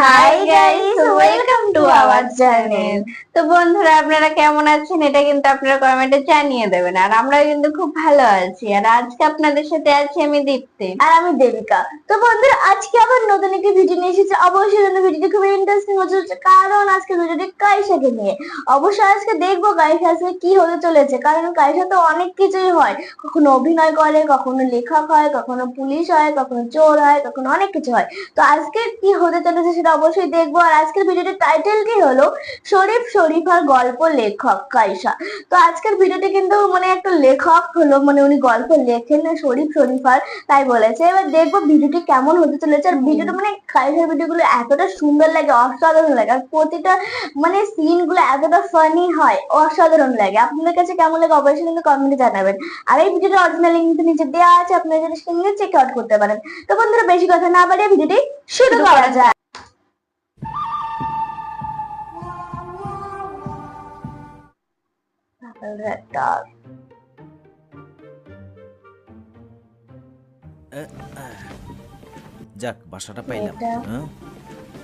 Hi guys welcome to our channel তো বন্ধুরা, আপনারা কেমন আছেন? এটা কিন্তু আপনারা কমেন্টে জানিয়ে দেবেন। আর আমরা কিন্তু খুব ভালো আছি। আর আজকে আপনাদের সাথে আছি আমি দীপ্তি। আর আমি দেবিকা। তো বন্ধুরা, আজকে আবার নতুন একটি ভিডিও নিয়ে এসেছি। অবশ্যই জন্য ভিডিওটি খুব ইন্টারেস্টিং হতে চলেছে। কারণ আজকে নিয়ে। অবশ্যই আজকে দেখব কাইসা আজকে কি হতে চলেছে। কারণ কাইসা তো অনেক কিছুই হয়। কখনো অভিনয় করে, কখনো লেখক হয়, কখনো পুলিশ হয়, কখনো চোর হয়, কখনো অনেক কিছু হয়। তো আজকে কি হতে চলেছে সেটা অবশ্যই দেখব। আর আজকের ভিডিওটির টাইটেল কি হলো? শরীফ শরীফার গল্প লেখক কাইসা। তো আজকের ভিডিওটি কিন্তু মানে একটা লেখক হলো মানে উনি গল্প লেখেন না শরীফ শরীফার, তাই বলেছে। এবার দেখব ভিডিওটি কেমন হতে চলেছে। আর ভিডিওটা মানে কাইসার ভিডিওগুলো এতটা সুন্দর লাগে, অসাধারণ লাগে। আর প্রতিটা মানে সিনগুলো এতটা ফানি হয়, অসাধারণ লাগে। আপনাদের কাছে কেমন লাগে অবশ্যই কিন্তু কমেন্টে জানাবেন। আর এই ভিডিওটা অরিজিনাল লিঙ্ক নিচে দেওয়া আছে, আপনারা যদি সেখানে চেক আউট করতে পারেন। তো বন্ধুরা, বেশি কথা না বাড়িয়ে ভিডিওটি শুরু করা যায় Dog. যাক বাসাটা পাইলাম। হ্যাঁ?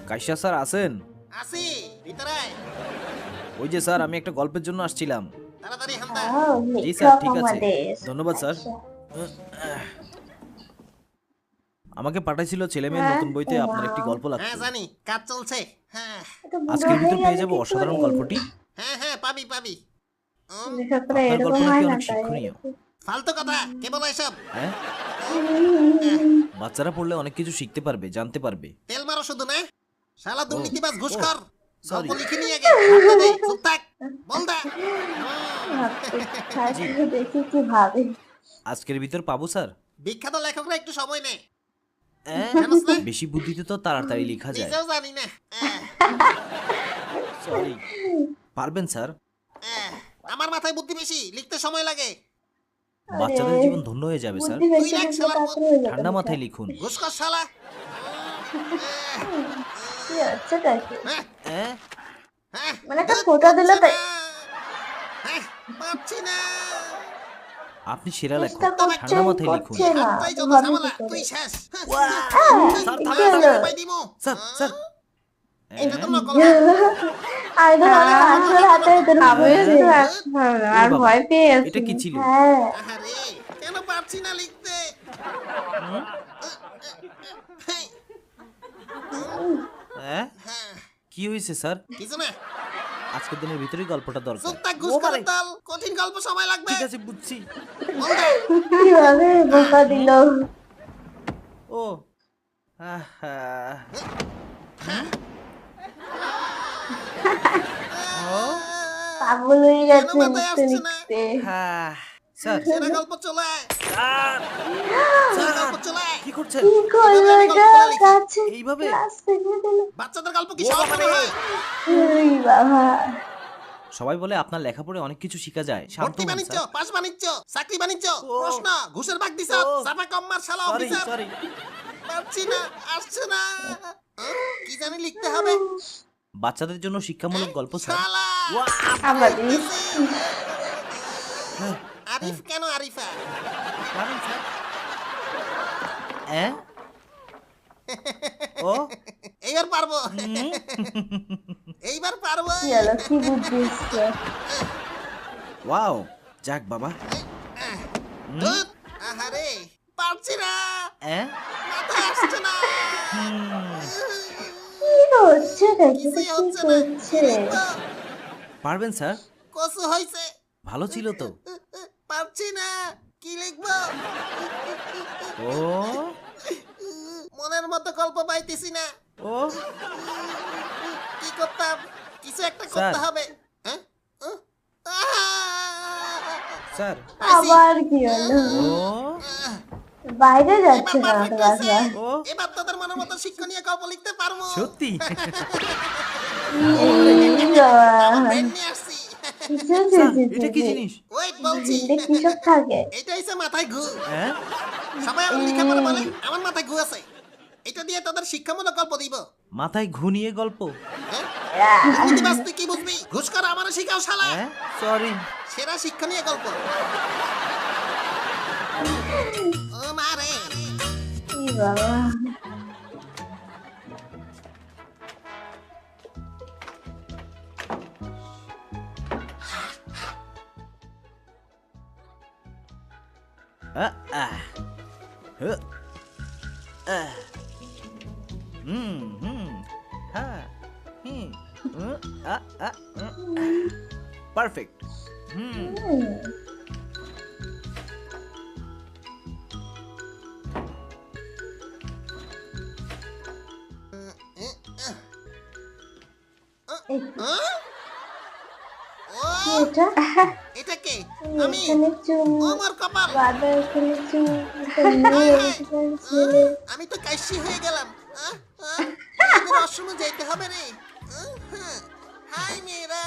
কাইসা স্যার আছেন? আসি ভিতরে। ওই যে স্যার আমি একটা গল্পের জন্য আসছিলাম। তাড়াতাড়ি জি স্যার ঠিক আছে। ধন্যবাদ স্যার। আচ্ছা। আমাকে পাঠাইছিল ছেলে মেয়ের হ্যাঁ, নতুন বইতে আপনার একটি গল্প হ্যাঁ লাগবে জানি কাজ চলছে হ্যাঁ। আজকের ভিতর পেয়ে যাব অসাধারণ গল্পটি। হ্যাঁ হ্যাঁ পাবি পাবি। উম, এরকম হয় না তাই। ফালতু কথা কে বলো এসব বাচ্চারা পড়লে অনেক কিছু শিখতে পারবে জানতে পারবে তেল মারো শুধু না শালা দুর্নীতিবাজ ঘুষখোর. গল্প লিখে নিয়ে গে দে, চুপ থাক বল দা দেখি কি ভাবে আজকের ভিতর পাবো স্যার বিখ্যাত লেখকরা একটু সময় নেয় হ্যাঁ? বেশি বুদ্ধিতে তো তাড়াতাড়ি লেখা যায় জানি না সরি পারবেন স্যার আমার মাথায় বুদ্ধি বেশি লিখতে সময় লাগে। বাচ্চাদের জীবন ধন্য হয়ে যাবে স্যার। বুদ্ধি বেশি হয়ে যাবে ঠান্ডা মাথায় লিখুন। ঘুষখোর শালা। কি কাকি হ্যাঁ। হ্যাঁ? হ্যাঁ মানে একটা ফোঁটা দিলে তাই হ্যাঁ পাচ্ছি না। আপনি সেরা লেখক। ঠান্ডা মাথায় লিখুন। তাই শেষ। স্যার স্যার স্যার আর ভয় পেয়ে এটা কি ছিল? হ্যাঁ। আরে কেন পারছি না লিখতে? হ্যাঁ? হ্যাঁ, কি হয়েছে স্যার? কিছু না আজকের দিনের ভিতরেই গল্পটা দরকার। থাক ঘুষ করে দল কঠিন গল্প সময় লাগবে। ঠিক আছে বুঝছি। বল দে। কীভাবে বোকা দিল? ও আহা। পাগল হয়ে গেছে লিখতে লিখতে হ্যাঁ, স্যার। সেরা গল্প চলে। স্যার। সেরা গল্প চলে। কি করছেন? কি করল এটা কাছে এইভাবে? ক্লাস থেকে দিল বাচ্চাদের গল্প কি সহজ মনে হয়? বাবা। সবাই বলে আপনার লেখা পড়ে অনেক কিছু শেখা যায়। শান্ত ভর্তি বাণিজ্য পাশ বাণিজ্য চাকরি বাণিজ্য ও। প্রশ্ন ঘুষের ভাগ দিছ শালা অফিসার সরি পারছি না আসছে না। কি জানি লিখতে হবে? বাচ্চাদের জন্য শিক্ষামূলক গল্প স্যার আরিফ কেন আরিফা? হ্যাঁ ও? এইবার পারব। এইবার পারব? ওয়াও যাক বাবা। আহারে পারছি না। হ্যাঁ মাথা আসছে না। কি হচ্ছে দেখি কি হচ্ছে না? করছে লিখব? পারবেন স্যার? কসু হয়েছে ভালো ছিল তো। পারছি না। কি লিখব? ও? মনের মতো গল্প পাইতেছি না। ও? কি করতাম? কিছু একটা করতে হবে। হ্যাঁ? স্যার। আবার কি হলো? ও? বাইরে যাচ্ছে না এবার তোদের মনের মতো শিক্ষণীয় গল্প লিখতে পারব। সত্যি? এটা কি জিনিস? ওয়েট বলছি। এটা কিসব থাকে? এটা হইছে মাথায় ঘু। হ্যাঁ? সবাই আমার লিখে বলে আমার মাথায় ঘু আছে। এটা দিয়ে তোদের শিক্ষামূলক গল্প দিব। মাথায় ঘুনিয়ে গল্প? হ্যাঁ? কি বুঝবি? ঘুষ করা আমার শিখাও শালা। হ্যাঁ? সরি সেরা শিক্ষণীয় গল্প। Uh-uh. Uh-uh. Hmm. Hmm. Hmm. Uh-uh. Perfect. এটা? এটা কে? আমি? আমার কপাল। বাবা এখানে চুম তো কাশি হয়ে গেলাম। এদের হবে রে। হ্যাঁ। হাই মেয়েরা।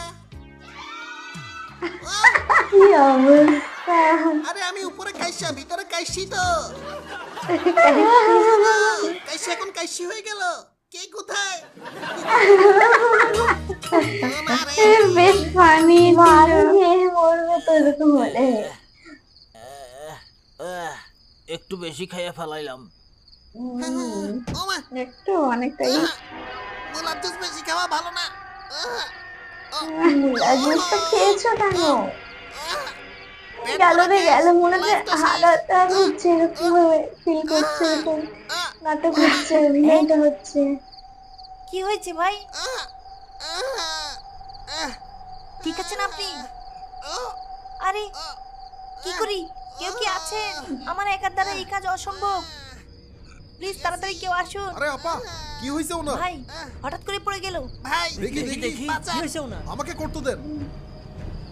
আহ, কি অবস্থা? আরে আমি উপরে কাইসা ভিতরে কাইসি তো। কাইসি এখন কাইসি হয়ে গেল। কে কোথায়? বেশ ফানি মরবে তো এরকম আহ, একটু বেশি খাইয়া ফেলাইলাম। একটু অনেকটাই। গোলাপ জুস বেশি খাওয়া ভালো না। আহ, মুলা জুসটা খেয়েছো কেন? আহ, গেল ভরে রে গ্যাস, গেল মনে হচ্ছে লাইফটা হচ্ছে এরকম ফিল করছে এরকম? নাটক হচ্ছে অভিনয়টা হচ্ছে। কি হয়েছে ভাই? ঠিক আছেন আপনি? আরে কি করি? কেউ কি আছেন? আমার একার দ্বারা এই কাজ অসম্ভব। প্লিজ তাড়াতাড়ি কেউ আসুন। আরে আপা কি হয়েছে ওনার? ভাই হঠাৎ করে পড়ে গেল। ভাই দেখি দেখি বাঁচা। আমাকে করতে দেন।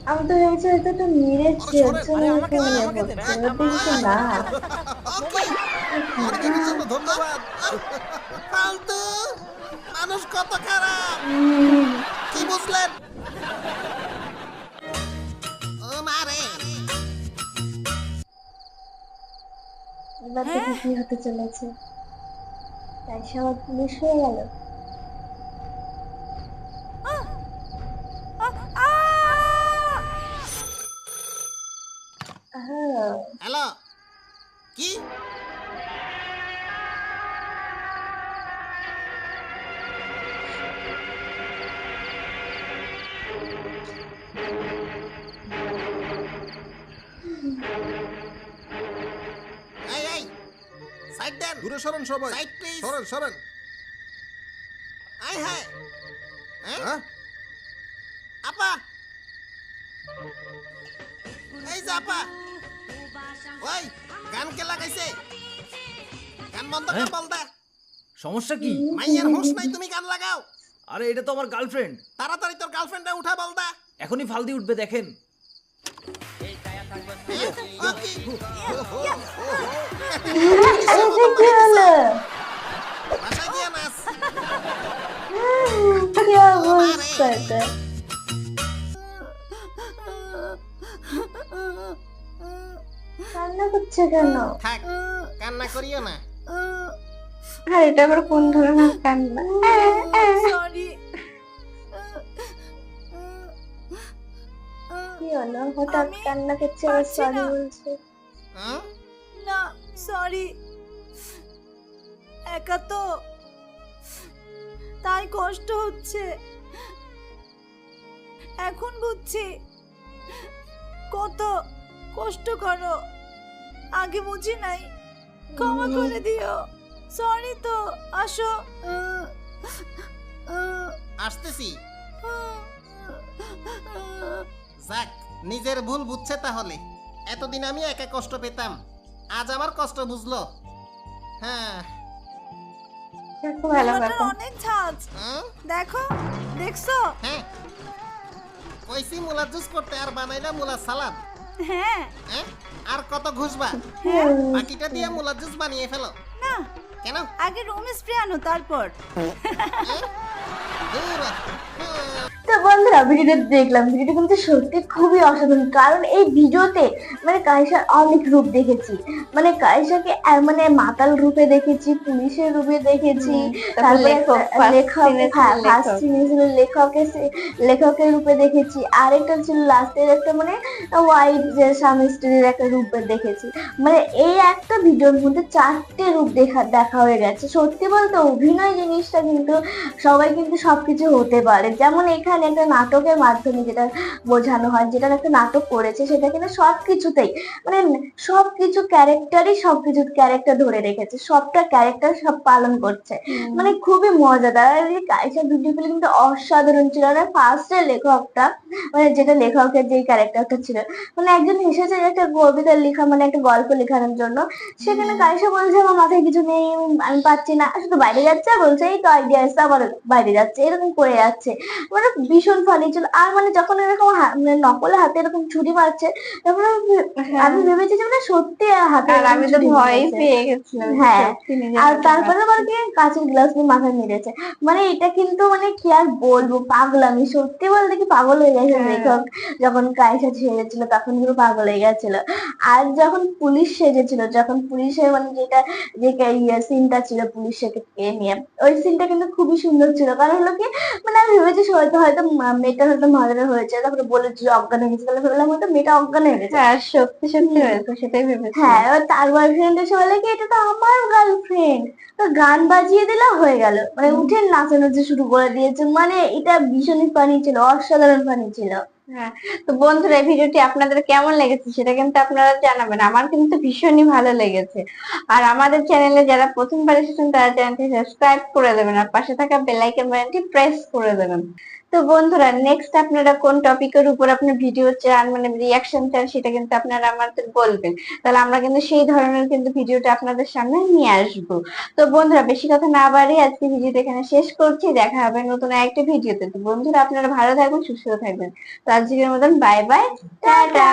আমি তো ভেবেছি হয়তো একটু মেরেছে ওর জন্য করছে না। ওকে আমাকে দেখার জন্য ধন্যবাদ। ফালতু মানুষ কত খারাপ। কি বুঝলেন? ও মারে এবার দেখি কি হতে চলেছে। তাই সবার পুলিশ হয়ে গেল। হ্যালো কি? দূরে সরেন সবাই. সরেন সরেন। আয় হ্যাঁ? হ্যাঁ? এই যে আপা। ওই গান কে লাগাইছে? গান বন্ধ কর হ্যাঁ? বল দে। সমস্যা কি? মাইয়ার হোশ নাই তুমি গান লাগাও। আরে এটা তো আমার গার্লফ্রেন্ড। তাড়াতাড়ি তোর গার্লফ্রেন্ডে উঠা বল দে। এখনই ফালদি উঠবে দেখেন। নাচ। কি অবস্থা কান্না করছে কেন? থাক কান্না করিও না। আর এটা আবার কোন ধরনের কান্না? সরি কি হলো? হঠাৎ কান্না করছে আবার সরি না। বলছে। হুম? না সরি একা তো। তাই কষ্ট হচ্ছে। এখন বুঝছি। কত কষ্ট করো। আগে বুঝি নাই। ক্ষমা করে দিও। সরি তো আসো। আসতেছি। যাক নিজের ভুল বুঝছে তাহলে। এতদিন আমি একা কষ্ট পেতাম। আজ আমার কষ্ট বুঝলো। হ্যাঁ। অনেক ঝাঁজ। দেখো দেখছ? হ্যাঁ। কইছি মুলা জুস করতে আর বানাইলা মুলা সালাদ। হ্যাঁ। হ্যাঁ? আর কত ঘুষবা? হ্যাঁ। বাকিটা দিয়ে মুলা জুস বানিয়ে ফেলো। না। কেন? আগে রুম স্প্রে আনো তারপর। দূর তো ভিডিওটা দেখলাম। ভিডিওটা কিন্তু সত্যি খুবই অসাধারণ। কারণ এই ভিডিওতে মানে কাইসার অনেক রূপ দেখেছি। মানে কাইসাকে আহ, মানে মাতাল রূপে দেখেছি পুলিশের রূপে দেখেছি। হ্যাঁ লেখকের লেখকের রূপে দেখেছি। আরেকটা ছিল লাস্টের একটা মানে ওয়াইফ যে স্বামী স্ত্রীর একটা রূপে দেখেছি। মানে এই একটা ভিডিওর মধ্যে চারটে রূপ দেখা দেখা হয়ে গেছে। সত্যি বলতে অভিনয় জিনিসটা কিন্তু সবাই কিন্তু সবকিছু হতে পারে। যেমন এখানে একটা নাটকের মাধ্যমে যেটা বোঝানো হয় যেটা একটা নাটক করেছে সেটা কিন্তু সবকিছুতেই মানে সবকিছু ক্যারেক্টারই সবকিছু ক্যারেক্টার ধরে রেখেছে সবটা ক্যারেক্টার সব পালন করছে। মানে খুবই মজাদার। আর এই কাইসা ভিডিওগুলো কিন্তু অসাধারণ ছিল। আর ফার্স্টের লেখকটা মানে যেটা লেখকের যে ক্যারেক্টারটা ছিল মানে একজন এসেছে একটা কবিতা লেখা মানে একটা গল্প লেখানোর জন্য। সেখানে কাইসা বলছে আমার মাথায় কিছু নেই আমি- আমি পাচ্ছি না। শুধু বাইরে যাচ্ছে বলছে এই তো আইডিয়া এসে আবার বাইরে যাচ্ছে। এরকম করে যাচ্ছে। মানে ভীষণ ফানি ছিল আর মানে যখন এরকম মানে নকল হাতে এরকম ছুরি মারছে তখন আমি আমি ভেবেছি যে মানে সত্যি হাতে হ্যাঁ। আমি তো ভয় পেয়ে গেছিলাম হ্যাঁ, আর তারপরে আবার কি কাঁচের গ্লাস নিয়ে মাথায় মেরেছে। মানে এটা কিন্তু মানে কি আর বলব পাগলামি সত্যি বলতে কি পাগল হয়ে গেছে হ্যাঁ। লেখক যখন কায়সা ছেড়েছিল তখন পুরো পাগল হয়ে গেছিল। আর যখন পুলিশ সেজেছিল যখন পুলিশের মানে যেটা যে সিনটা ছিল পুলিশকে নিয়ে ওই সিনটা কিন্তু খুবই সুন্দর ছিল। কারণ হলো কি মানে আমি ভেবেছি হয়তো হয়তো মেয়েটা হয়তো মার্ডার হয়েছে তারপরে বলেছিল অজ্ঞান হয়ে গেছে তাহলে ভাবলাম হয়তো মেয়েটা অজ্ঞান হয়ে গেছে। হ্যাঁ সত্যি সত্যি হয়েছে সেটাই ভেবেছি। হ্যাঁ এবার তার বয়ফ্রেন্ড এসে বলে কি এটা তো আমার গার্লফ্রেন্ড তো গান বাজিয়ে দিলে হয়ে গেল। মানে উঠে নাচানাচি শুরু করে দিয়েছে মানে এটা ভীষণই ফানি ছিল অসাধারণ ফানি ছিল। হ্যাঁ তো বন্ধুরা এই ভিডিওটি আপনাদের কেমন লেগেছে সেটা কিন্তু আপনারা জানাবেন। আমার কিন্তু ভীষণই ভালো লেগেছে। আর আমাদের চ্যানেলে যারা প্রথমবার এসেছেন তারা চ্যানেলটি সাবস্ক্রাইব করে দেবেন আর পাশে থাকা বেল আইকন বাটনটি প্রেস করে দেবেন। তো বন্ধুরা নেক্সট আপনারা কোন টপিকের উপর আপনার ভিডিও চান মানে রিয়াকশন চান, সেটা কিন্তু আপনারা আমাদের বলবেন। তাহলে আমরা কিন্তু সেই ধরনের কিন্তু ভিডিওটা আপনাদের সামনে নিয়ে আসব। তো বন্ধুরা, বেশি কথা না বাড়িয়ে আজকে ভিডিওটা এখানে শেষ করছি, দেখা হবে নতুন একটা ভিডিওতে তো বন্ধুরা, আপনারা ভালো থাকবেন, সুস্থ থাকবেন। তো আজকের মতন বাই বাই টাটা!